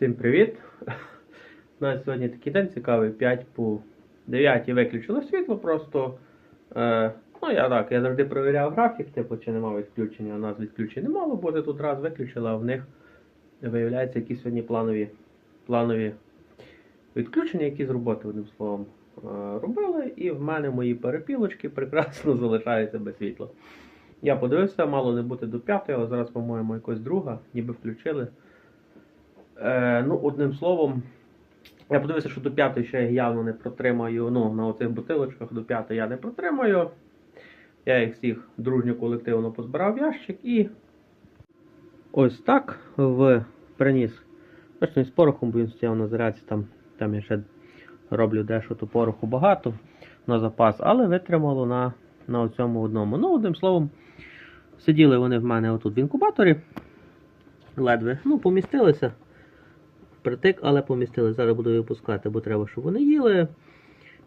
Всім привіт! У нас сьогодні такий день цікавий, 5 по 9 виключили світло, просто. Е, ну я так, я завжди перевіряв графік, типу, чи немає відключення. У нас відключень не мало бути, тут раз виключили, а в них виявляється якісь сьогодні планові, планові відключення, які з роботи, одним словом, е, робили. І в мене мої перепілочки прекрасно залишаються без світла. Я подивився, мало не бути до 5, але зараз, по-моєму, якось друга, ніби включили. Е, ну, одним словом, я подивився, що до п'ятої ще явно не протримаю. Ну, на оцих бутилочках до п'ятої я не протримаю. Я їх всіх дружньо колективно позбирав в ящик і ось так в приніс. Точно з порохом, бо він стояв на зарядці, там, там я ще роблю дещо, то пороху багато на запас, але витримало на, на цьому одному. Ну, одним словом, сиділи вони в мене отут в інкубаторі. Ледве ну, помістилися притик, але помістили. Зараз буду випускати, бо треба, щоб вони їли.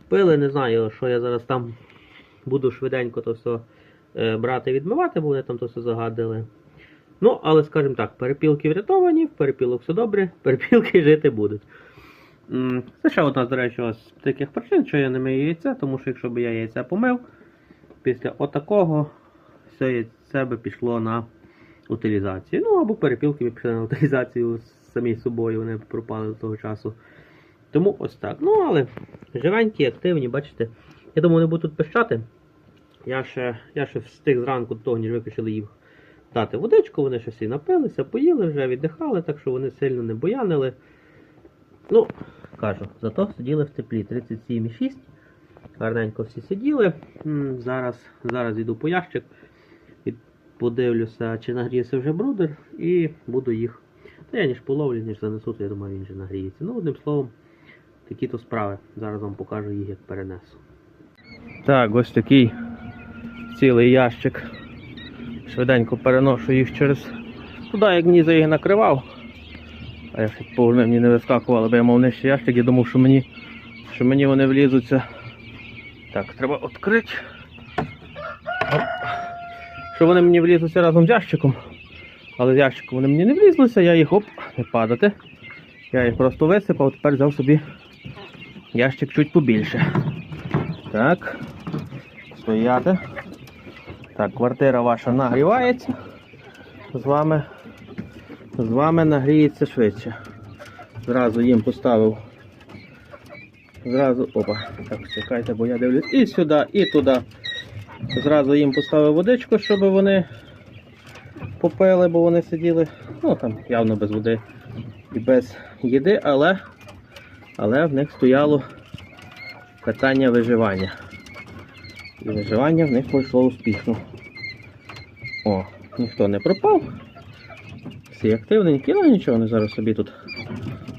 Пили, не знаю, що я зараз там буду швиденько то все е, брати відмивати, бо вони там то все загадили. Ну, але скажімо так, перепілки врятовані, в перепілок все добре, перепілки жити будуть. Це ще одна, до речі, з таких причин, що я не мию яйця, тому що якщо б я яйця помив, після отакого все яйце би пішло на утилізацію. Ну або перепілки б пішли на утилізацію самі собою, вони пропали до того часу. Тому ось так. Ну, але живенькі, активні, бачите. Я думаю, вони будуть тут пищати. Я ще, я ще встиг зранку до того, ніж виключили їх дати водичку, вони ще всі напилися, поїли вже, віддихали, так що вони сильно не боянили. Ну, кажу, зато сиділи в теплі 37,6. Гарненько всі сиділи. Зараз, зараз йду по ящик подивлюся, чи нагріється вже брудер, і буду їх. Я ніж половлю, ніж занесу, то я думаю, він вже нагріється. Ну, одним словом, такі то справи. Зараз вам покажу їх, як перенесу. Так, ось такий цілий ящик. Швиденько переношу їх через туди, як ніза їх накривав. А я ще по мені не вискакувало, бо я мав нижчий ящик, я думав, що мені, що мені вони влізуться. Так, треба відкрити. Оп. Що вони мені влізуться разом з ящиком. Але з ящиком вони мені не влізлися, я їх оп, не падати. Я їх просто висипав, тепер взяв собі ящик чуть побільше. Так. Стояти. Так, квартира ваша нагрівається. З вами, з вами нагріється швидше. Зразу їм поставив. Зразу. Опа. Так, чекайте, бо я дивлюсь і сюди, і туди. Зразу їм поставив водичку, щоб вони попили, бо вони сиділи, ну там явно без води і без їди, але, але в них стояло питання виживання. І виживання в них пройшло успішно. О, ніхто не пропав. Всі активненькі, ну нічого, вони зараз собі тут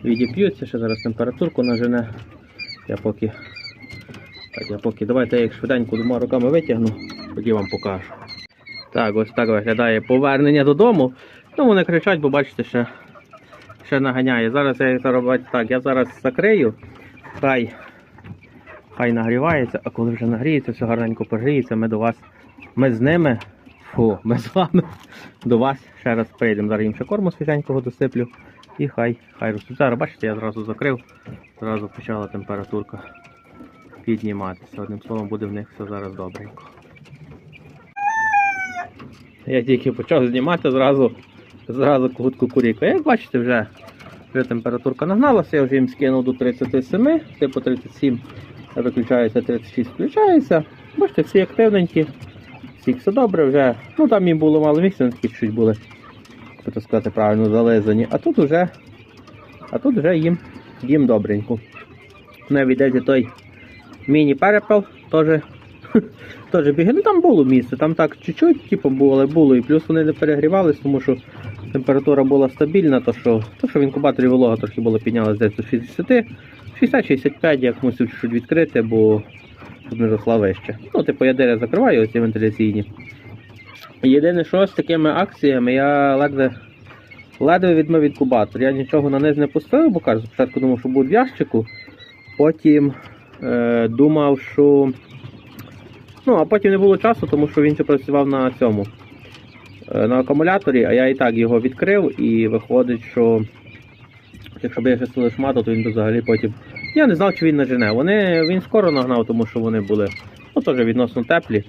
відіп'ються, ще зараз температурку нажене. Я поки. Так, я поки. Давайте я їх швиденько двома руками витягну, тоді вам покажу. Так, ось так виглядає повернення додому. Ну, вони кричать, бо бачите, ще, ще наганяє. Зараз я їх зараз так, я зараз закрию, хай, хай нагрівається, а коли вже нагріється, все гарненько погріється, ми до вас, ми з ними, фу, ми з вами до вас ще раз прийдемо. Зараз їм ще корму свіженького досиплю і хай, хай ростуть. Зараз бачите, я зразу закрив, зразу почала температурка підніматися. Одним словом, буде в них все зараз добренько. Я тільки почав знімати зразу, зразу куріка. Як бачите, вже, вже температурка нагналася, я вже їм скинув до 37, типу 37 виключається, 36 включається. Бачите, всі активненькі, всі все добре, вже, ну там їм було мало місця, такі чуть були, так сказати, правильно зализані. А тут вже, а тут вже їм, їм добренько. Навіть той міні-перепел теж Теж біги, ну там було місце, там так чуть-чуть типу, було, але було. І плюс вони не перегрівались, тому що температура була стабільна, то що, то, що в інкубаторі волога трохи було піднялась десь до 60, 60-65 я мусив чуть відкрити, бо щоб не росла вище. Ну, типу, я дерева закриваю, оці вентиляційні. Єдине, що з такими акціями я ледве ледве відмив інкубатор. Я нічого на низ не пустив, бо кажу, спочатку думав, що буде в ящику, потім е, думав, що. Ну, а потім не було часу, тому що він ще працював на цьому е, на акумуляторі, а я і так його відкрив і виходить, що Якщо б я ще стали шмату, то він би взагалі потім. Я не знав, чи він нажене. Вони, він скоро нагнав, тому що вони були ну, теж відносно теплі.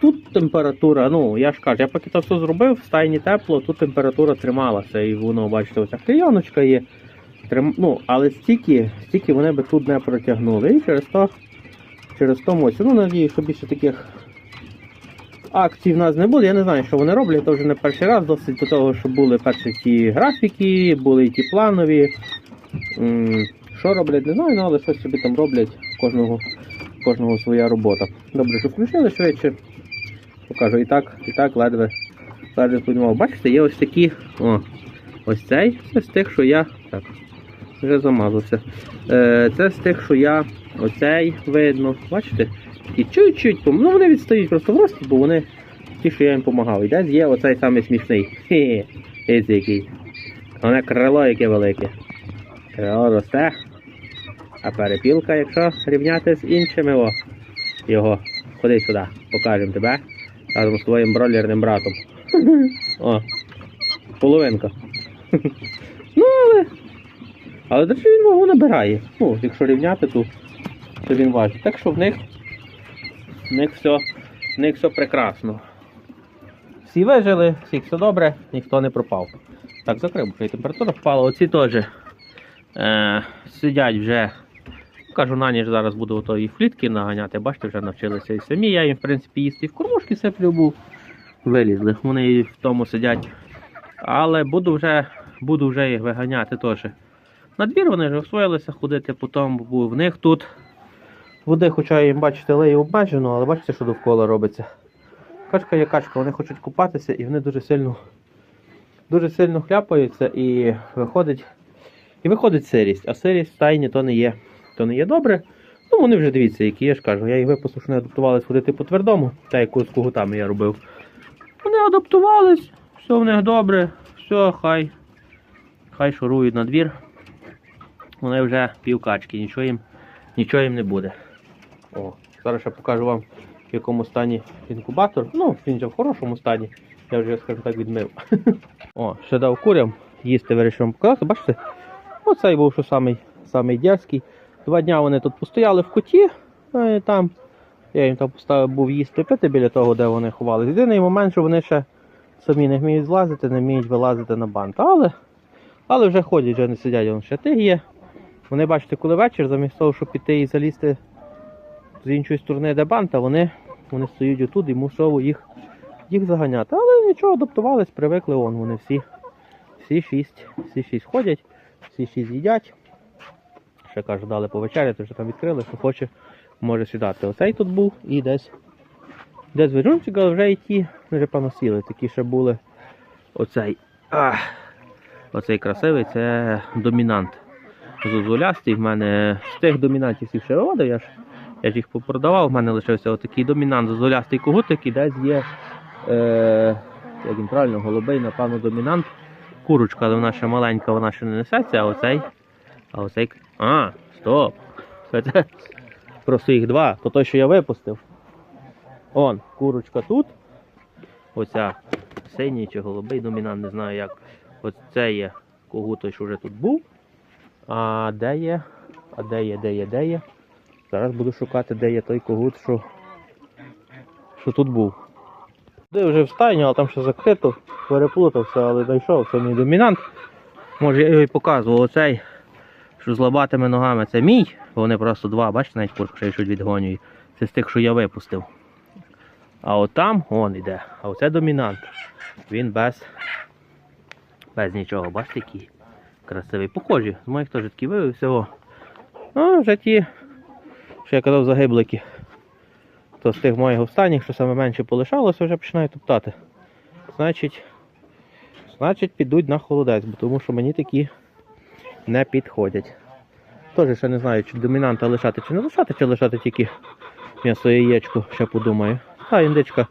Тут температура, ну я ж кажу, я поки це все зробив, в стайні тепло, тут температура трималася, і воно, бачите, оця клейоночка є. Трим... Ну, але стільки, стільки вони би тут не протягнули. І через то, через то. Ну, надію, що більше таких акцій в нас не буде. Я не знаю, що вони роблять, це вже не перший раз, досить до того, що були перші ті графіки, були ті планові. Що роблять, не знаю, ну, але щось собі там роблять, кожного, кожного своя робота. Добре, що включили швидше. Покажу, і так, і так ледве, ледве подумав. Бачите, є ось такі. О, ось цей. Це з тих, що я. Так, вже замазався. Е, це з тих, що я. Оцей видно. Бачите? І чуть-чуть, ну вони відстають просто в рості, бо вони ті, що я їм допомагав. І десь є оцей самий смішний. Хе-хе. Ось який. Воно крило яке велике. Крило росте. А перепілка, якщо рівняти з іншими, о, його. Ходи сюди, покажемо тебе. Разом з твоїм бройлерним братом. О, половинка. Ну, але. Але до він вагу набирає. Ну, якщо рівняти, то, то він важить. Так що в них. В них все, в них все прекрасно. Всі вижили, всіх все добре, ніхто не пропав. Так, закрив, і температура впала. Оці теж е, сидять вже. Кажу, на ніч зараз буду і флітки наганяти, бачите, вже навчилися і самі. Я їм, в принципі, їсти в кормушки сиплю був. Вилізли. Вони в тому сидять. Але буду вже, буду вже їх виганяти теж. На двір вони вже освоїлися ходити, потім бо в них тут. Води, хоча їм, бачите, леї обмежено, але бачите, що довкола робиться. Качка є качка, вони хочуть купатися і вони дуже сильно дуже сильно хляпаються і виходить і виходить сирість. А сирість в стайні то не є. То не є добре. Ну вони вже дивіться, які я ж кажу. Я їх випустив, що не адаптувались ходити по твердому, та яку з кугутами я робив. Вони адаптувались, все в них добре, все, хай. Хай шурують на двір. Вони вже півкачки, нічого їм, нічого їм не буде. О, зараз я покажу вам, в якому стані інкубатор. Ну, він вже в хорошому стані. Я вже, скажімо так, відмив. О, ще дав курям їсти вирішив вам показати. Бачите? Оцей був що самий, самий дерзкий. Два дня вони тут постояли в куті. е, Там. Я їм там поставив був їсти пити біля того, де вони ховалися. Єдиний момент, що вони ще самі не вміють злазити, не вміють вилазити на бант. Але, але вже ходять, вже не сидять, вон ще тих є. Вони, бачите, коли вечір, замість того, щоб піти і залізти з іншої сторони, де банта, вони, вони стоять отут і мусово їх, їх заганяти. Але нічого, адаптувались, привикли, вон вони всі, всі шість, всі шість ходять, всі шість їдять. Ще кажу, дали повечеряти, вже там відкрили, хто хоче, може сідати. Оцей тут був і десь. Десь вижунчик, але вже і ті вже певно сіли. Такі ще були оцей. Ах, оцей красивий, це домінант. Зозулястий. В мене з тих домінантів всіх ще виводив, я ж, я ж їх попродавав, в мене лишився отакий домінант зозулястий когутик і десь є, е, як він правильно, голубий, напевно, домінант. Курочка, але вона ще маленька, вона ще не несеться, а оцей. А оцей. А, стоп. Це, просто їх два, то той, що я випустив. Он, курочка тут. Оця синій чи голубий домінант, не знаю як. Оце є когут, той, що вже тут був. А де є? А де є, де є, де є? Зараз буду шукати, де є той когут, що, що тут був. Де вже в стайні, але там ще закрито, переплутався, але знайшов, це мій домінант. Може я його і показував. Оцей, що з лобатими ногами, це мій. Вони просто два, бачите, навіть й чуть відгонює. Це з тих, що я випустив. А от там он іде. А оце домінант. Він без, без нічого, бачите, який красивий. Похожі, з моїх теж такі вивів всього. А вже ті, що я казав, загиблики. То з тих моїх останніх, що саме менше полишалося, вже починають топтати. Значить, значить підуть на холодець, тому що мені такі не підходять. Теж ще не знаю, чи домінанта лишати, чи не лишати, чи лишати тільки м'ясо і яєчко, ще подумаю. Та індичка,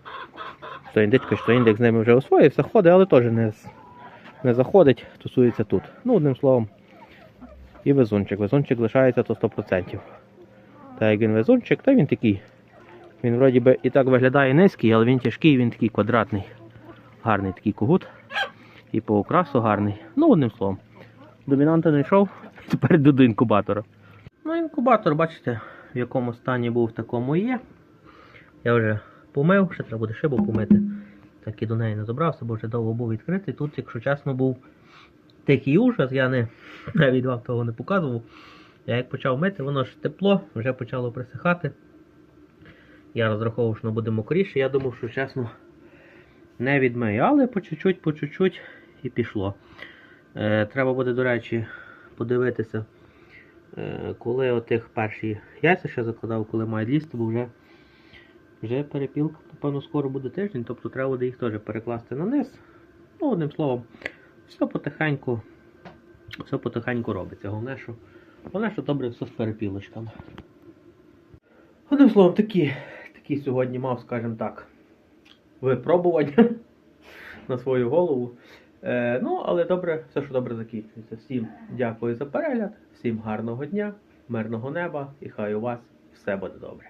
що індичка, що індик з ними вже освоївся, ходить, але теж не, не заходить, тусується тут. Ну, одним словом. І везунчик. Везунчик лишається то 100%. Та як він везунчик, то він такий. Він вроді би і так виглядає низький, але він тяжкий, він такий квадратний. Гарний такий когут. І по окрасу гарний. Ну, одним словом. Домінанта не йшов, Тепер йду до інкубатора. Ну, інкубатор, бачите, в якому стані був, в такому і є. Я вже помив, ще треба буде шибу помити. Так і до неї не добрався, бо вже довго був відкритий. Тут, якщо чесно, був такий ужас, я не навіть вам того не показував. Я як почав мити, воно ж тепло, вже почало присихати. Я розраховував, що воно буде мокріше. Я думав, що чесно не відмию, але по чуть-чуть, по чуть-чуть і пішло. Е, треба буде, до речі, подивитися, е, коли отих перші яйця ще закладав, коли мають лізти, бо вже, вже перепілка, напевно, скоро буде тиждень, тобто треба буде їх теж перекласти на низ. Ну, одним словом, все потихеньку, все потихеньку робиться. Головне, що, головне, що добре все з перепілочками. Одним словом, такі, такі сьогодні мав, скажімо так, випробування на свою голову. Е, ну, але добре, все, що добре закінчується. Всім дякую за перегляд, всім гарного дня, мирного неба і хай у вас все буде добре.